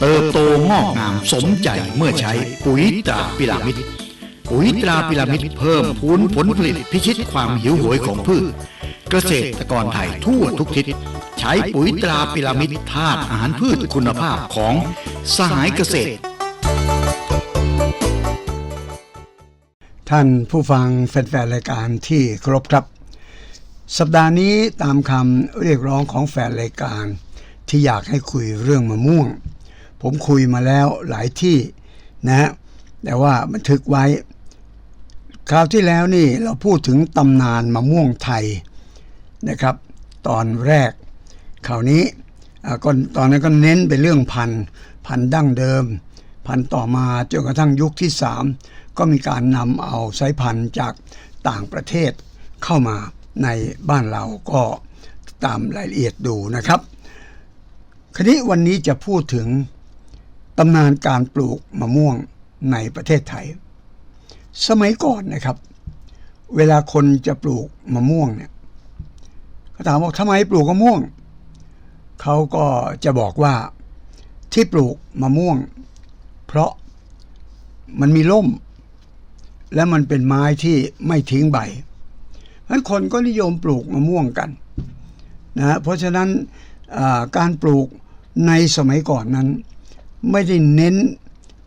เติบโตงอกงามสมใจเมื่อใช้ปุ๋ยตราพิรามิดปุ๋ยตราพิรามิดเพิ่มพูนผลผลิตพิชิตความหิวโหยของพืช เกษตรกรไทยทั่วทุกทิศ ใช้ปุ๋ยตราพิรามิดธาตุอาหารพืชคุณภาพของสหายเกษตร ท่านผู้ฟังแฟนๆรายการที่เคารพครับ สัปดาห์นี้ตามคำเรียกร้องของแฟนรายการ ที่อยากให้คุยเรื่องมะม่วง ผมคุยมาแล้วหลายที่นะ แต่ว่าบันทึกไว้ คราวที่แล้วนี่เราพูดถึงตำนานมะม่วงไทยนะครับ ตอนแรกคราวนี้ก็ตอนนั้นก็เน้นไปเรื่องพันพันดั้งเดิม พันต่อมาจนกระทั่งยุคที่ 3 ก็มีการนำเอาสายพันธุ์จากต่างประเทศเข้ามาในบ้านเราก็ตามรายละเอียดดูนะครับ คราวนี้วันนี้จะพูดถึง ตำนานการปลูกมะม่วงในประเทศไทย สมัยก่อนนะครับ เวลาคนจะปลูกมะม่วงเนี่ยเขาถามว่าทำไมปลูกมะม่วง เขาก็จะบอกว่าที่ปลูกมะม่วง เพราะมันมีร่ม และมันเป็นไม้ที่ไม่ทิ้งใบเพรานั้นคนก็นิยมปลูกมะม่วงกันนะเพราะฉะนั้นการปลูกในสมัยก่อนนั้น ไม่ได้เน้น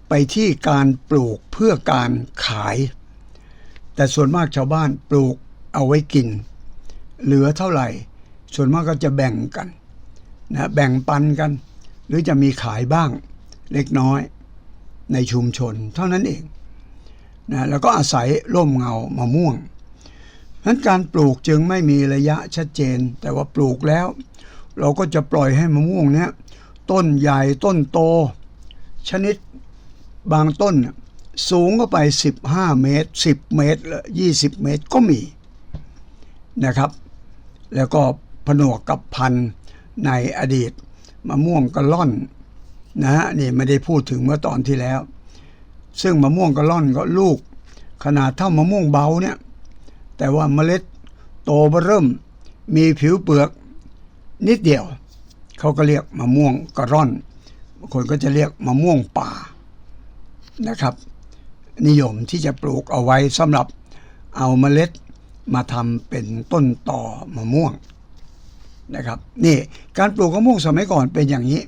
ไปที่การปลูกเพื่อการขาย แต่ส่วนมากชาวบ้านปลูกเอาไว้กิน เหลือเท่าไหร่ ส่วนมากก็จะแบ่งกันนะแบ่งปันกัน หรือจะมีขายบ้างเล็กน้อยในชุมชนเท่านั้นเองนะแล้วก็อาศัยร่มเงามะม่วงนั้นการปลูกจึงไม่มีระยะชัดเจน แต่ว่าปลูกแล้ว เราก็จะปล่อยให้มะม่วงเนี้ยต้นใหญ่ต้นโต ชนิดบางต้นสูงก็ไป 15 เมตร 10 เมตรละ20 เมตรก็มีนะครับ แล้วก็ผนวกกับพันธุ์ในอดีตมะม่วงกระล่อนนะฮะนี่ไม่ได้พูดถึงเมื่อตอนที่แล้ว ซึ่งมะม่วงกระล่อนก็ลูก ขนาดเท่ามะม่วงเบาเนี่ย แต่ว่าเมล็ดโตเบเริ่ม มีผิวเปลือกนิดเดียว เขาก็เรียกมะม่วงกระร่อน คนก็จะเรียกมะม่วงป่านะครับ นิยมที่จะปลูกเอาไว้สำหรับเอาเมล็ดมาทำเป็นต้นต่อมะม่วงนะครับนี่การปลูกมะม่วงสมัยก่อนเป็นอย่างนี้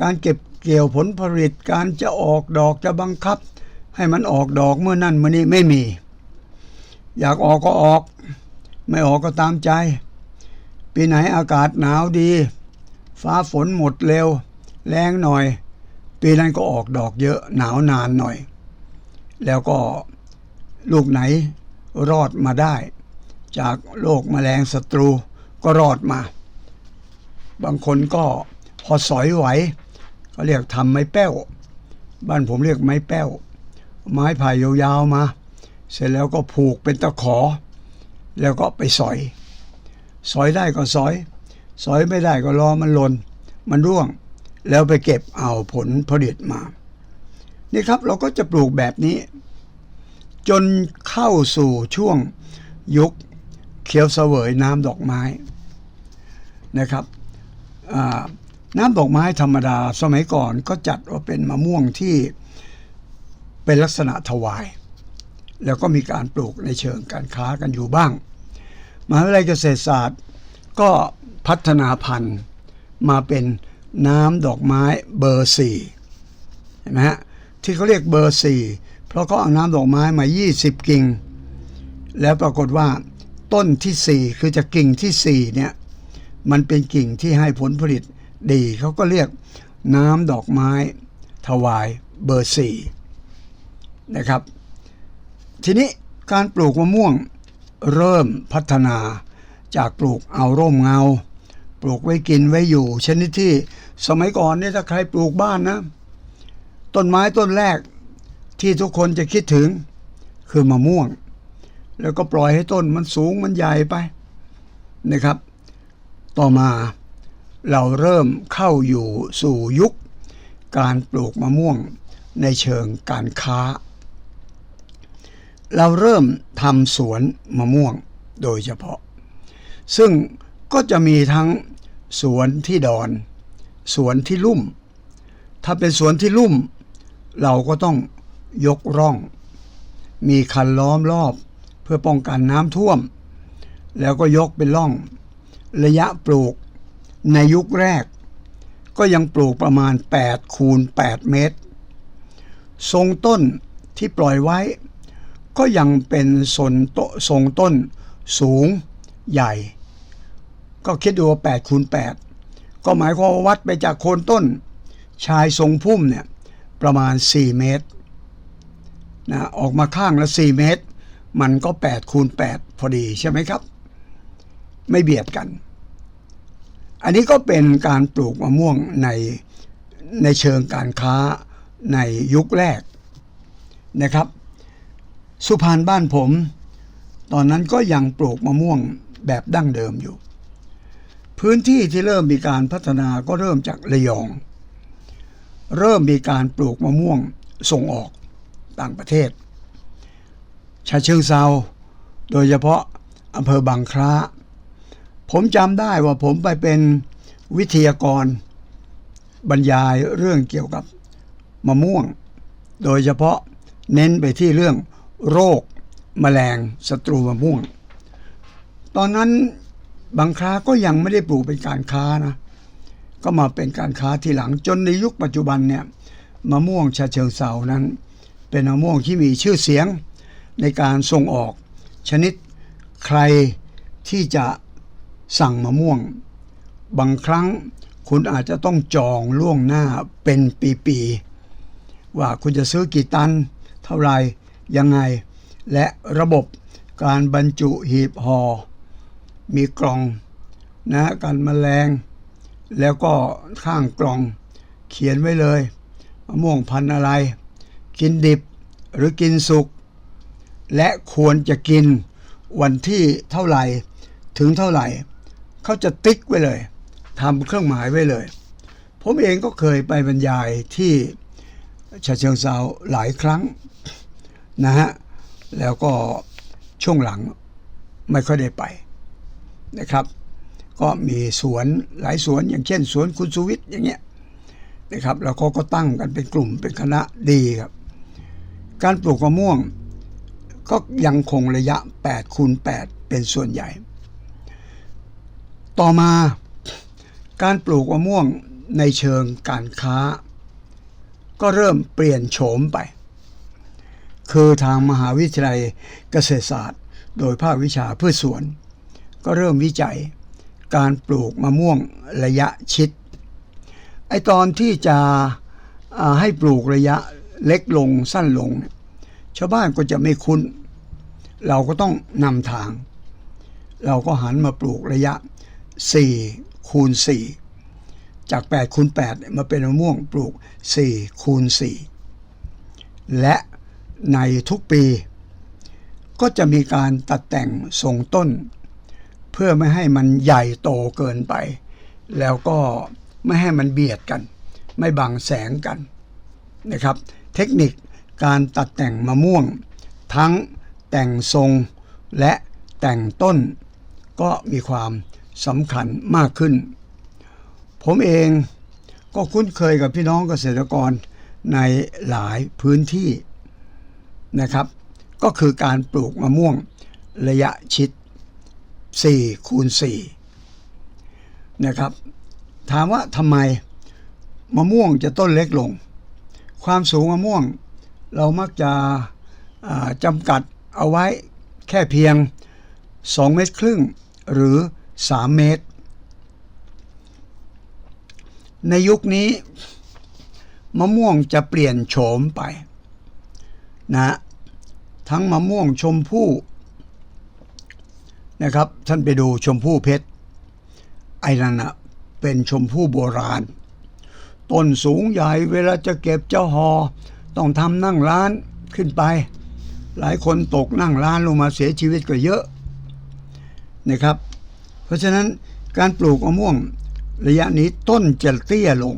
การเก็บเกี่ยวผลผลิตการจะออกดอกจะบังคับ ให้มันออกดอกเมื่อนั่นเมื่อนี้ไม่มี อยากออกก็ออก ไม่ออกก็ตามใจ ปีไหนอากาศหนาวดี ฟ้าฝนหมดเร็ว แรงหน่อย ปีนั้นก็ออกดอกเยอะหนาวนานหน่อย แล้วก็ลูกไหนรอดมาได้ จากโรคแมลงศัตรูก็รอดมา บางคนก็พอสอยไหวเขาเรียกทำไม้แป้ว บ้านผมเรียกไม้แป้ว ไม้ไผ่ยาวๆมา เสร็จแล้วก็ผูกเป็นตะขอ แล้วก็ไปสอย สอยได้ก็สอย สอยไม่ได้ก็รอมันหล่นมันร่วง แล้วไปเก็บเอาผลผลิตมา นี่ครับเราก็จะปลูกแบบนี้ จนเข้าสู่ช่วงยุคเขียวเสวยน้ำดอกไม้นะครับน้ำดอกไม้ธรรมดาสมัยก่อนก็จัดว่าเป็นมะม่วงที่เป็นลักษณะถวาย แล้วก็มีการปลูกในเชิงการค้ากันอยู่บ้างมหาวิทยาลัยเกษตรศาสตร์ก็พัฒนาพันธุ์มาเป็น น้ำดอกไม้เบอร์สี่เห็นไหมฮะที่เขาเรียกเบอร์สี่เพราะเขาเอาน้ำดอกไม้มา 20 กิ่ง แล้วปรากฏว่าต้นที่ 4 คือจากกิ่งที่ 4 เนี่ย มันเป็นกิ่งที่ให้ผลผลิตดีเขาก็เรียกน้ำดอกไม้ถวายเบอร์สี่นะครับ ทีนี้การปลูกมะม่วงเริ่มพัฒนาจากปลูกเอาร่มเงา ปลูกไว้กินไว้อยู่ ชนิดที่ สมัยก่อนเนี่ยถ้าใครปลูกบ้านนะ ต้นไม้ต้นแรกที่ทุกคนจะคิดถึงคือมะม่วง แล้วก็ปล่อยให้ต้นมันสูงมันใหญ่ไปนะครับ ต่อมาเราเริ่มเข้าอยู่สู่ยุค การปลูกมะม่วงในเชิงการค้า เราเริ่มทำสวนมะม่วงโดยเฉพาะ ซึ่งก็จะมีทั้งสวนที่ดอน สวนที่ลุ่ม ถ้าเป็นสวนที่ลุ่ม เราก็ต้องยกร่อง มีคันล้อมรอบเพื่อป้องกันน้ำท่วม แล้วก็ยกเป็นร่อง ระยะปลูกในยุคแรก ก็ยังปลูกประมาณ 8 คูณ 8 เมตร ทรงต้นที่ปล่อยไว้ ก็ยังเป็นทรงโตทรงต้นสูงใหญ่ ก็คิดดูว่า8คูณ8 ก็หมายความว่าวัดไปจากโคนต้น ชายทรงพุ่มเนี่ยประมาณ 4 เมตรนะออกมาข้างละ 4 เมตร มันก็8คูณ8พอดีใช่ไหมครับ ไม่เบียดกัน อันนี้ก็เป็นการปลูกมะม่วงในในเชิงการค้าในยุคแรกนะครับ สุพรรณบ้านผม ตอนนั้นก็ยังปลูกมะม่วงแบบดั้งเดิมอยู่ พื้นที่ที่เริ่มมีการพัฒนาก็เริ่มจากระยอง เริ่มมีการปลูกมะม่วงส่งออกต่างประเทศชาเชิงเซาโดยเฉพาะอำเภอบางคล้า ผมจำได้ว่าผมไปเป็นวิทยากร บรรยายเรื่องเกี่ยวกับมะม่วง โดยเฉพาะเน้นไปที่เรื่องโรคแมลงศัตรูมะม่วง ตอนนั้น บางคราก็ยังไม่ได้ปลูกเป็นการค้านะ ก็มาเป็นการค้าทีหลังจนในยุคปัจจุบันเนี่ยมะม่วงชาเชิงเซานั้น เป็นมะม่วงที่มีชื่อเสียงในการส่งออก ชนิดใครที่จะสั่งมะม่วง บางครั้งคุณอาจจะต้องจองล่วงหน้าเป็นปีๆว่าคุณจะซื้อกี่ตัน เท่าไหรยังไง และระบบการบรรจุหีบห่อ มีกล่องนะการแมลง แล้วก็ข้างกล่องเขียนไว้เลยมะม่วงพันธุ์อะไร กินดิบหรือกินสุก และควรจะกินวันที่เท่าไหร่ถึงเท่าไหร่ เขาจะติ๊กไว้เลยทำเครื่องหมายไว้เลย ผมเองก็เคยไปบรรยายที่ชาเชิงเซาหลายครั้งนะฮะ แล้วก็ช่วงหลังไม่ค่อยได้ไป นะครับ ก็มีสวนหลายสวนอย่างเช่น สวนคุณสุวิทย์อย่างเงี้ยนะครับแล้วเขาก็ตั้งกันเป็นกลุ่มเป็นคณะดีครับ การปลูกมะม่วง ก็ยังคงระยะ8คูณ8เป็นส่วนใหญ่ ต่อมาการปลูกมะม่วงในเชิงการค้า ก็เริ่มเปลี่ยนโฉมไป คือทางมหาวิทยาลัยเกษตรศาสตร์ โดยภาควิชาพืชสวน ก็เริ่มวิจัยการปลูกมะม่วงระยะชิด ไอตอนที่จะให้ปลูกระยะเล็กลงสั้นลงเนี่ยชาวบ้านก็จะไม่คุ้น เราก็ต้องนำทาง เราก็หันมาปลูกระยะ 4 คูณ 4 จาก 8 คูณ 8 มาเป็นมะม่วงปลูก 4 คูณ 4 และในทุกปี ก็จะมีการตัดแต่งทรงต้น เพื่อไม่ให้มันใหญ่โตเกินไป แล้วก็ไม่ให้มันเบียดกัน ไม่บังแสงกันนะครับ เทคนิคการตัดแต่งมะม่วง ทั้งแต่งทรงและแต่งต้นก็มีความสำคัญมากขึ้น ผมเองก็คุ้นเคยกับพี่น้องเกษตรกรในหลายพื้นที่นะครับ ก็คือการปลูกมะม่วงระยะชิด 4คูณ4นะครับ ถามว่าทำไมมะม่วงจะต้นเล็กลง ความสูงมะม่วงเรามักจะจำกัดเอาไว้แค่เพียง 2 เมตรครึ่งหรือ 3 เมตร ในยุคนี้มะม่วงจะเปลี่ยนโฉมไปนะทั้งมะม่วงชมพู่ นะครับ ท่านไปดูชมพู่เพชร ไอ้นั่นนะเป็นชมพู่โบราณ ต้นสูงใหญ่เวลาจะเก็บเจ้าหอ ต้องทำนั่งร้านขึ้นไป หลายคนตกนั่งร้านลงมาเสียชีวิตก็เยอะนะครับ เพราะฉะนั้นการปลูกมะม่วงระยะนี้ต้นจะเตี้ยลง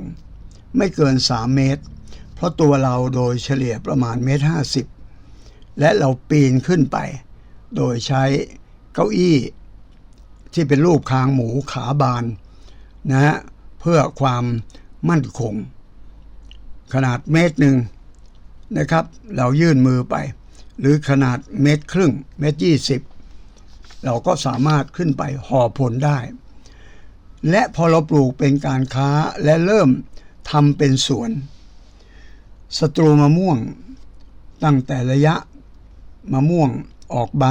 ไม่เกิน 3 เมตร เพราะตัวเราโดยเฉลี่ยประมาณเมตรห้าสิบและเราปีนขึ้นไป โดยใช้ เก้าอี้ที่เป็นรูปคางหมูขาบานนะฮะเพื่อความมั่นคง ขนาดเมตรหนึ่งนะครับ เรายื่นมือไป หรือขนาดเมตรครึ่ง เมตรยี่สิบเราก็สามารถขึ้นไปห่อผลได้ และพอเราปลูกเป็นการค้าและเริ่มทำเป็นสวนศัตรูมะม่วงตั้งแต่ระยะมะม่วงออกใบ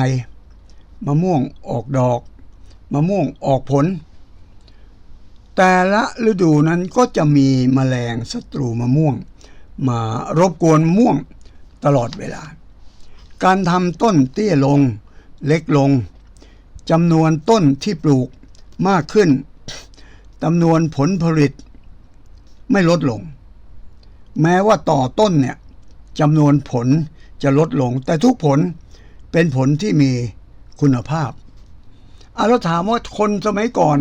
มะม่วงออกดอก มะม่วงออกผล แต่ละฤดูนั้นก็จะมีแมลงศัตรูมะม่วง มารบกวนมะม่วงตลอดเวลา การทำต้นเตี้ยลง เล็กลงจำนวนต้นที่ปลูกมากขึ้นจำนวนผลผลิตไม่ลดลง แม้ว่าต่อต้นเนี่ยจำนวนผลจะลดลง แต่ทุกผลเป็นผลที่มี คุณภาพอาเราถามว่าคนสมัยก่อน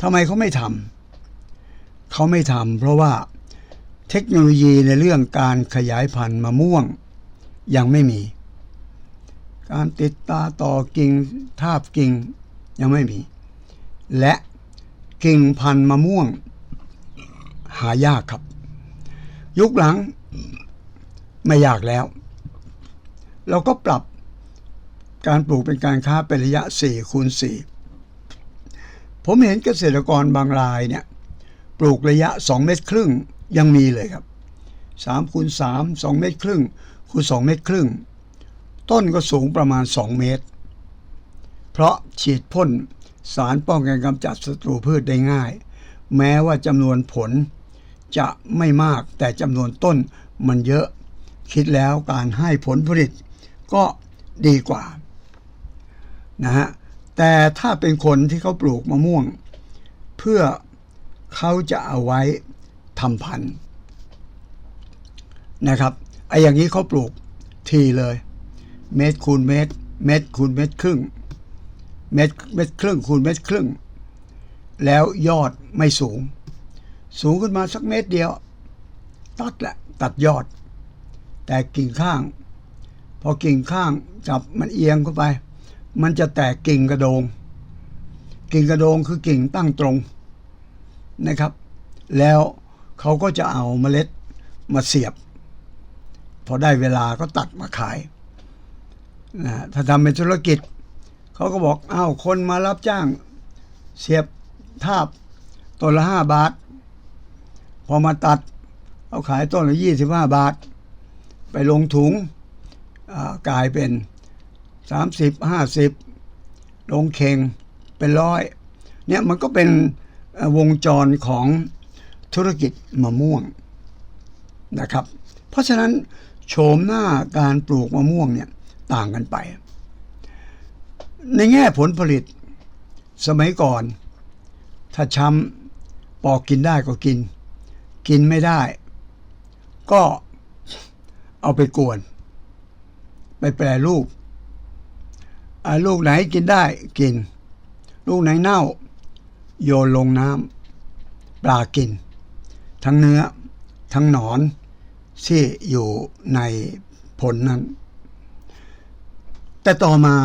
ทำไมเขาไม่ทำเขาไม่ทำเพราะว่าเทคโนโลยีในเรื่องการขยายพันธุ์มะม่วงยังไม่มี การติดตาต่อกิ่งทาบกิ่งยังไม่มี และกิ่งพันธุ์มะม่วง หายากครับ ยุคหลังไม่ยากแล้ว เราก็ปรับ การปลูกเป็นการค้าเป็นระยะ4คูณ4ผมเห็นเกษตรกรบางรายเนี่ยปลูกระยะ 2 เมตรครึ่งยังมีเลยครับ3คูณ3 2 เมตรครึ่งคูณ2เมตรครึ่ง ต้นก็สูงประมาณ 2 เมตร เพราะฉีดพ่นสารป้องกันกำจัดศัตรูพืชได้ง่าย แม้ว่าจำนวนผลจะไม่มากแต่จำนวนต้นมันเยอะ คิดแล้วการให้ผลผลิตก็ดีกว่า นะฮะแต่ถ้าเป็นคนที่เขาปลูกมะม่วง เพื่อเขาจะเอาไว้ทำพันธุ์นะครับไอ้อย่างนี้เขาปลูกทีเลย เมตรคูณเมตร เมตรคูณเมตรครึ่ง เมตรเมตรครึ่งคูณเมตรครึ่ง แล้วยอดไม่สูง สูงขึ้นมาสักเมตรเดียว ตัดแหละตัดยอด แต่กิ่งข้าง พอกิ่งข้างจับมันเอียงเข้าไป มันจะแตกกิ่งกระโดง กิ่งกระโดงคือกิ่งตั้งตรงนะครับ แล้วเขาก็จะเอาเมล็ดมาเสียบ พอได้เวลาก็ตัดมาขายนะถ้าทำเป็นธุรกิจ เขาก็บอกอ้าวคนมารับจ้าง เสียบทาบต้นละห้าบาท พอมาตัดเอาขายต้นละยี่สิบห้าบาท ไปลงถุงกลายเป็น สามสิบห้าสิบลงเข่งเป็นร้อยเนี่ยมันก็เป็นวงจรของธุรกิจมะม่วงนะครับ เพราะฉะนั้นโฉมหน้าการปลูกมะม่วงเนี่ยต่างกันไป ในแง่ผลผลิตสมัยก่อน ถ้าช้ำปอกกินได้ก็กิน กินไม่ได้ ก็เอาไปกวน ไปแปรรูป ลูกไหนกินได้กิน ลูกไหนเน่า โยนลงน้ำปลากิน ทั้งเนื้อ ทั้งหนอน ที่อยู่ในผลนั้น แต่ต่อมา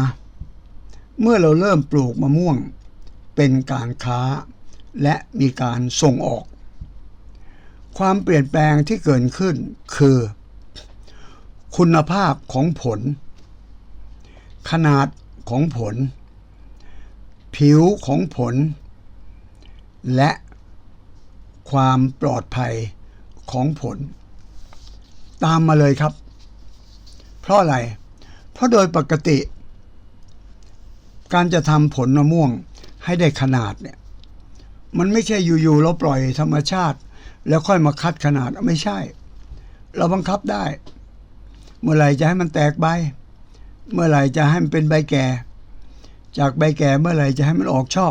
เมื่อเราเริ่มปลูกมะม่วง เป็นการค้าและมีการส่งออก ความเปลี่ยนแปลงที่เกิดขึ้นคือ คุณภาพของผล ขนาด ของผล ผิวของผล และความปลอดภัยของผล ตามมาเลยครับ เพราะอะไร เพราะโดยปกติ การจะทำผลมะม่วงให้ได้ขนาดเนี่ยมันไม่ใช่อยู่ๆเราปล่อยธรรมชาติ แล้วค่อยมาคัดขนาดไม่ใช่ เราบังคับได้ เมื่อไหร่จะให้มันแตกใบ เมื่อไหร่จะให้มันเป็นใบแก่ จากใบแก่เมื่อไหร่จะให้มันออกช่อ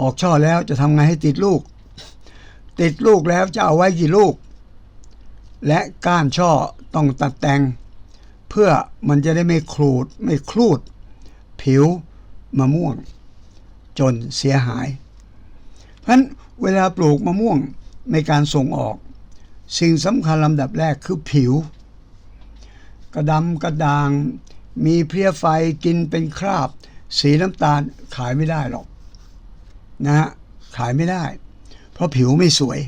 ออกช่อแล้วจะทำไงให้ติดลูก ติดลูกแล้วจะเอาไว้กี่ลูก และก้านช่อต้องตัดแต่ง เพื่อมันจะได้ไม่ครูดไม่ครูด ผิวมะม่วง จนเสียหาย เพราะฉะนั้นเวลาปลูกมะม่วงในการส่งออก สิ่งสำคัญลำดับแรกคือผิว กระดำกระด่าง มีเพลี้ยไฟกินเป็นคราบ สีน้ำตาลขายไม่ได้หรอกนะฮะขายไม่ได้ เพราะผิวไม่สวย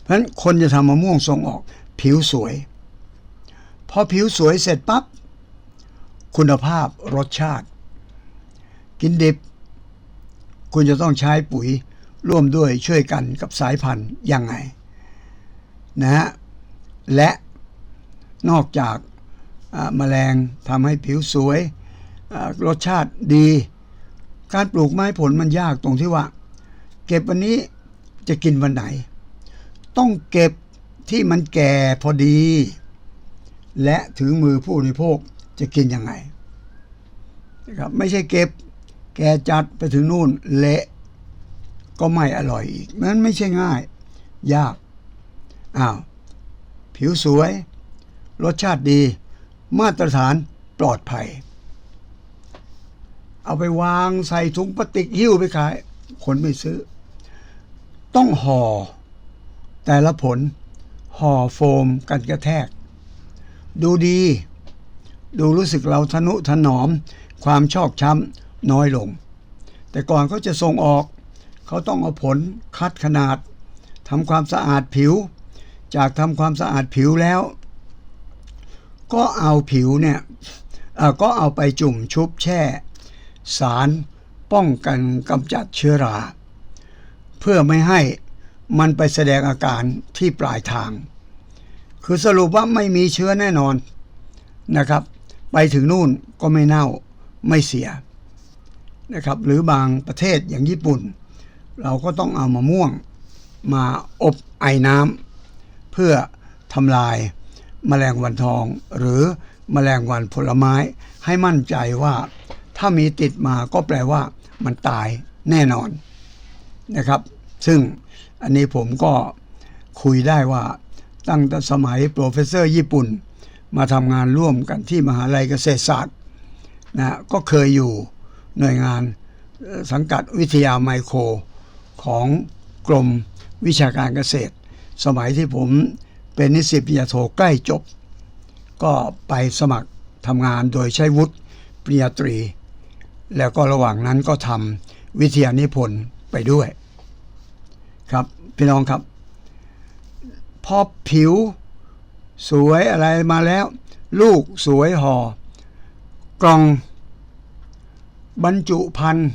เพราะฉะนั้นคนจะทำมะม่วงส่งออก ผิวสวย พอผิวสวยเสร็จปั๊บคุณภาพรสชาติ กินดิบ คุณจะต้องใช้ปุ๋ยร่วมด้วยช่วยกันกับสายพันธุ์ยังไงนะฮะและนอกจาก อ่าแมลงทำให้ผิวสวยรสชาติดี การปลูกไม้ผลมันยากตรงที่ว่า เก็บวันนี้จะกินวันไหน ต้องเก็บที่มันแก่พอดี และถึงมือผู้บริโภคจะกินยังไงนะครับไม่ใช่เก็บแก่จัดไปถึงนู่นเละก็ไม่อร่อยอีกมันไม่ใช่ง่าย ยากอ้าวผิวสวย รสชาติดี มาตรฐานปลอดภัย เอาไปวางใส่ถุงพลาสติกหิ้วไปขาย คนไม่ซื้อ ต้องห่อ แต่ละผลห่อโฟมกันกระแทก ดูดี ดูรู้สึกเราทนุถนอม ความชอกช้ำน้อยลง แต่ก่อนเขาจะส่งออก เขาต้องเอาผลคัดขนาดทำความสะอาดผิว จากทำความสะอาดผิวแล้ว ก็เอาผิวเนี่ยก็เอาไปจุ่มชุบแช่ สารป้องกันกำจัดเชื้อรา เพื่อไม่ให้มันไปแสดงอาการที่ปลายทาง คือสรุปว่าไม่มีเชื้อแน่นอนนะครับ ไปถึงนู่นก็ไม่เน่าไม่เสียนะครับหรือบางประเทศอย่างญี่ปุ่น เราก็ต้องเอามะม่วงมาอบไอน้ำเพื่อทำลาย แมลงวันทอง หรือแมลงวันผลไม้ ให้มั่นใจว่าถ้ามีติดมาก็แปลว่ามันตายแน่นอนนะครับ ซึ่งอันนี้ผมก็คุยได้ว่าตั้งแต่สมัยโปรเฟสเซอร์ญี่ปุ่น มาทำงานร่วมกันที่มหาลัยเกษตรศาสตร์นะก็เคยอยู่หน่วยงานสังกัดวิทยาไมโครของกรมวิชาการเกษตร สมัยที่ผม เป็นนิสิตปริญญาโทใกล้จบ ก็ไปสมัครทำงานโดยใช้วุฒิปริญญาตรี แล้วก็ระหว่างนั้นก็ทำวิทยานิพนธ์ไปด้วย ครับ พี่น้องครับ พอผิวสวยอะไรมาแล้ว ลูกสวยหอ่อกล่อง บรรจุภัณฑ์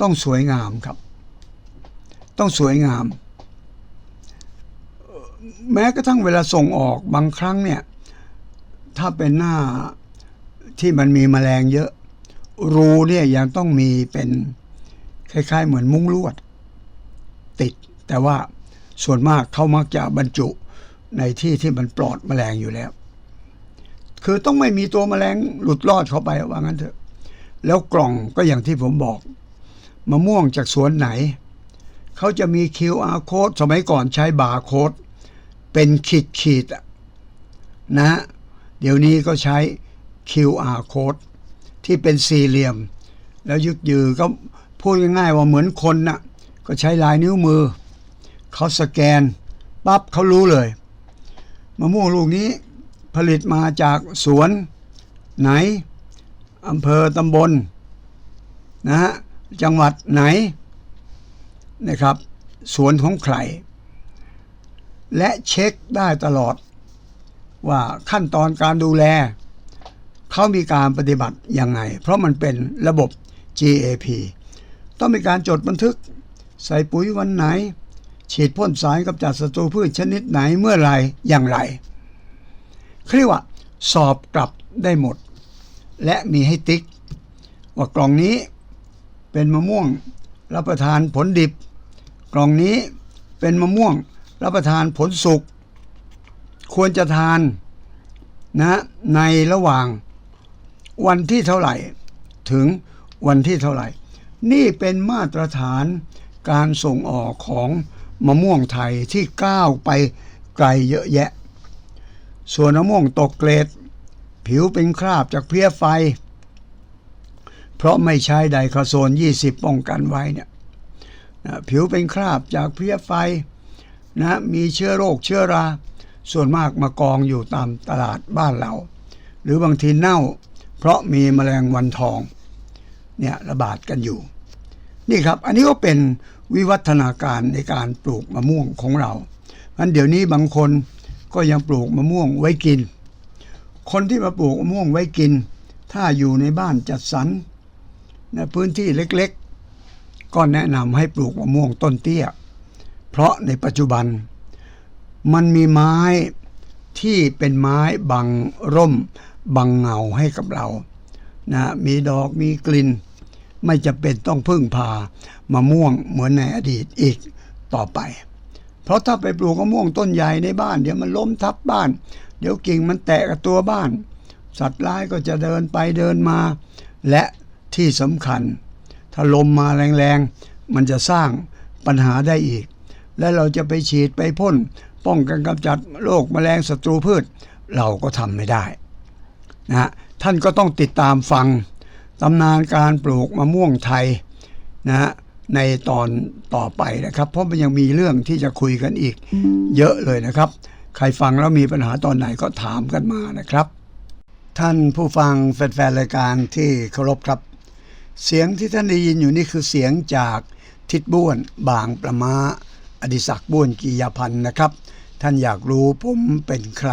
ต้องสวยงามครับ ต้องสวยงาม แม้กระทั่งเวลาส่งออกบางครั้งเนี่ยถ้าเป็นหน้าที่มันมีแมลงเยอะ รูเนี่ยยังต้องมีเป็นคล้าย ๆ เหมือนมุ้งลวด ติด แต่ว่าส่วนมากเขามักจะบรรจุในที่ที่มันปลอดแมลงอยู่แล้ว คือต้องไม่มีตัวแมลงหลุดรอดเข้าไปว่างั้นเถอะ แล้วกล่องก็อย่างที่ผมบอกมะม่วงจากสวนไหน เขาจะมี QR code สมัยก่อนใช้บาร์โค้ด เป็นขีดขีดอะนะ เดี๋ยวนี้ก็ใช้ QR code ที่เป็นสี่เหลี่ยม แล้วยึกยือก็พูดง่ายๆว่าเหมือนคนน่ะก็ใช้ลายนิ้วมือ เขาสแกนปั๊บเขารู้เลยมะม่วงลูกนี้ผลิตมาจากสวนไหนอำเภอตำบลนะฮะจังหวัดไหนนะครับ สวนของใคร และเช็คได้ตลอด ว่าขั้นตอนการดูแล เขามีการปฏิบัติยังไง เพราะมันเป็นระบบ GAP ต้องมีการจดบันทึก ใส่ปุ๋ยวันไหน ฉีดพ่นสารกำจัดศัตรูพืชชนิดไหนเมื่อไรอย่างไรเขาเรียกว่า สอบกลับได้หมด และมีให้ติ๊ก ว่ากล่องนี้เป็นมะม่วงรับประทานผลดิบ กล่องนี้เป็นมะม่วง รับประทานผลสุกควรจะทานนะในระหว่างวันที่เท่าไหร่ ถึงวันที่เท่าไหร่ นี่เป็นมาตรฐานการส่งออกของมะม่วงไทยที่ก้าวไปไกลเยอะแยะ ส่วนมะม่วงตกเกรด ผิวเป็นคราบจากเพลี้ยไฟ เพราะไม่ใช้ไดคาโซน 20 ป้องกันไว้เนี่ยผิวเป็นคราบจากเพลี้ยไฟ นะมีเชื้อโรคเชื้อรา ส่วนมากมากองอยู่ตามตลาดบ้านเรา หรือบางทีเน่า เพราะมีแมลงวันทองเนี่ยระบาดกันอยู่ นี่ครับอันนี้ก็เป็นวิวัฒนาการในการปลูกมะม่วงของเรางั้นเดี๋ยวนี้บางคนก็ยังปลูกมะม่วงไว้กิน คนที่มาปลูกมะม่วงไว้กิน ถ้าอยู่ในบ้านจัดสรรในพื้นที่เล็กๆ ก็แนะนำให้ปลูกมะม่วงต้นเตี้ย เพราะในปัจจุบัน มันมีไม้ที่เป็นไม้บังร่ม บังเงาให้กับเรานะมีดอกมีกลิ่น ไม่จะเป็นต้องพึ่งพามะม่วงเหมือนในอดีตอีกต่อไป เพราะถ้าไปปลูกมะม่วงต้นใหญ่ในบ้าน เดี๋ยวมันล้มทับบ้าน เดี๋ยวกิ่งมันแตะกับตัวบ้าน สัตว์ร้ายก็จะเดินไปเดินมา และที่สำคัญ ถ้าลมมาแรงๆ มันจะสร้างปัญหาได้อีก และเราจะไปฉีดไปพ่น ป้องกันกำจัดโรคแมลงศัตรูพืช เราก็ทำไม่ได้นะฮะท่านก็ต้องติดตามฟังตำนานการปลูกมะม่วงไทยนะฮะในตอนต่อไปนะครับ เพราะมันยังมีเรื่องที่จะคุยกันอีก เยอะเลยนะครับ ใครฟังแล้วมีปัญหาตอนไหนก็ถามกันมานะครับ ท่านผู้ฟังแฟนๆรายการที่เคารพครับ เสียงที่ท่านได้ยินอยู่นี่คือเสียงจากทิดบ้วนบางประมา อดิศักดิ์บ้วนกียาพันธ์นะครับ ท่านอยากรู้ผมเป็นใคร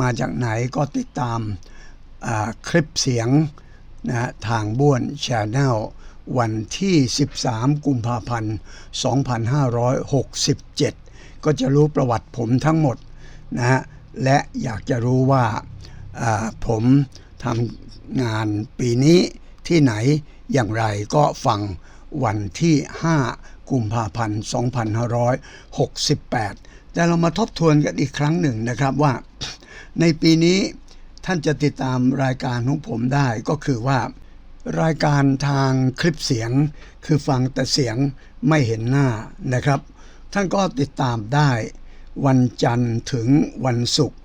มาจากไหนก็ติดตามคลิปเสียงนะทางบ้วนชาแนลวันที่ 13 กุมภาพันธ์ 2567 ก็จะรู้ประวัติผมทั้งหมดนะฮะและอยากจะรู้ว่าอ่าผมทำงานปีนี้ที่ไหนอย่างไรก็ฟังวันที่ 5 กุมภาพันธ์ 2568 แต่เรามาทบทวนกันอีกครั้งหนึ่งนะครับว่า ในปีนี้ท่านจะติดตามรายการของผมได้ก็คือว่า รายการทางคลิปเสียง คือฟังแต่เสียงไม่เห็นหน้านะครับ ท่านก็ติดตามได้ วันจันทร์ถึงวันศุกร์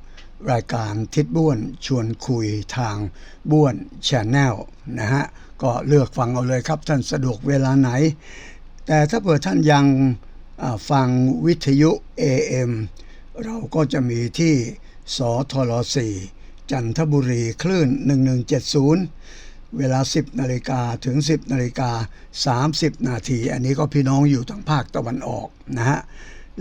รายการทิศบ้วนชวนคุยทางบ้วนชแนลนะฮะก็เลือกฟังเอาเลยครับท่านสะดวกเวลาไหน แต่ถ้าเผื่อท่านยังฟังวิทยุ AM เราก็จะมีที่สทล4จันทบุรีคลื่น 1170 เวลา 10นาฬิกาถึง 10นาฬิกา30 นาที อันนี้ก็พี่น้องอยู่ทางภาคตะวันออกนะฮะ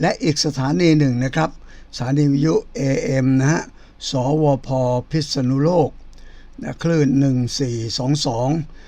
และอีกสถานีหนึ่งนะครับ สถานีวิทยุ AM นะฮะ สวพพิษณุโลกนะคลื่น 1422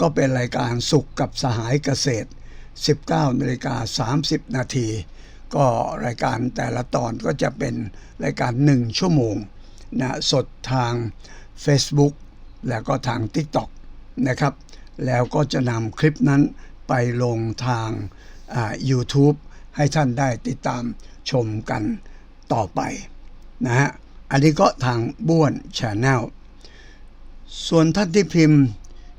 ก็เป็นรายการสุขกับสหายเกษตร 19นาฬิกา30 นาที ก็รายการแต่ละตอนก็จะเป็นรายการ 1 ชั่วโมงนะสดทาง Facebook แล้วก็ทาง TikTok นะครับ แล้วก็จะนำคลิปนั้นไปลงทางอ่า YouTube ให้ท่านได้ติดตามชมกันต่อไปนะฮะ อันนี้ก็ทางบ้วนชาแนลส่วนท่านที่พิมพ์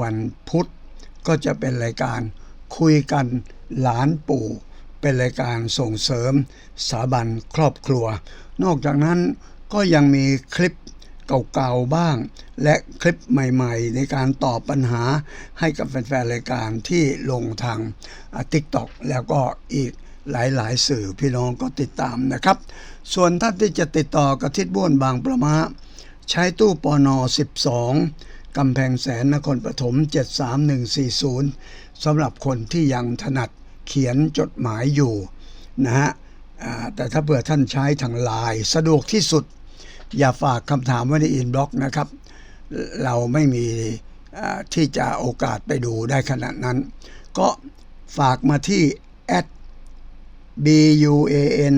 วันพุธ ก็จะเป็นรายการคุยกันหลานปู่ เป็นรายการส่งเสริมสถาบันครอบครัว นอกจากนั้นก็ยังมีคลิปเก่าๆบ้าง และคลิปใหม่ๆ ในการตอบปัญหาให้กับแฟนๆรายการที่ลงทางติ๊กต็อกแล้วก็อีกหลายๆ สื่อพี่น้องก็ติดตามนะครับ ส่วนท่านที่จะติดต่อกับทิศบ้วนบางประมาใช้ตู้ปอนอ12 กำแพงแสนนครปฐม 73140สำหรับคนที่ยังถนัดเขียนจดหมายอยู่นะฮะแต่ถ้าเผื่อท่านใช้ทางไลน์สะดวกที่สุด อย่าฝากคำถามไว้ในอินบ็อกนะครับ เราไม่มีที่จะโอกาสไปดูได้ขนาดนั้น ก็ฝากมาที่ buan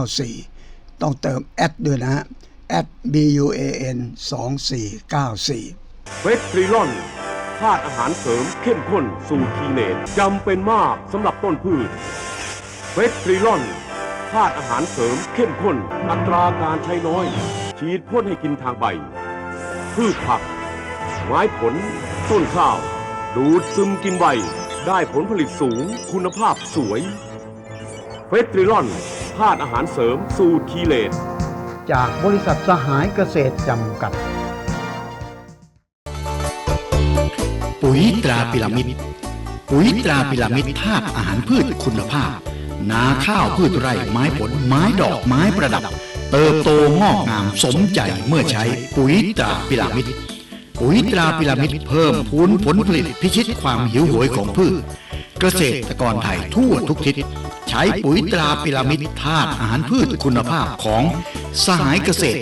2494ต้องเติมแอดด้วยนะฮะ at buan 2494เฟสทริลอนธาตุอาหารเสริมเข้มข้นสูตรคีเนตจำเป็นมากสำหรับต้นพืชเฟสทริลอนธาตุอาหารเสริมเข้มข้น อัตราการใช้น้อย ฉีดพ่นให้กินทางใบ พืชผัก ไม้ผล ต้นข้าว ดูดซึมกินใบ ได้ผลผลิตสูง คุณภาพสวยเฟสทริลอนธาตุอาหารเสริมสูตรคีเลต จากบริษัทสหายเกษตรจำกัด ปุ๋ยตราพิรามิด ปุ๋ยตราพิรามิดธาตุอาหารพืชคุณภาพ นาข้าวพืชไร่ไม้ผลไม้ดอกไม้ประดับ เติบโตงอกงามสมใจเมื่อใช้ปุ๋ยตราพิรามิด ปุ๋ยตราพิรามิดเพิ่มพูนผลผลิตพิชิตความหิวโหยของพืช เกษตรกรไทยทั่วทุกทิศ ใช้ปุ๋ยตราพิรามิดธาตุอาหารพืชคุณภาพของสหายเกษตร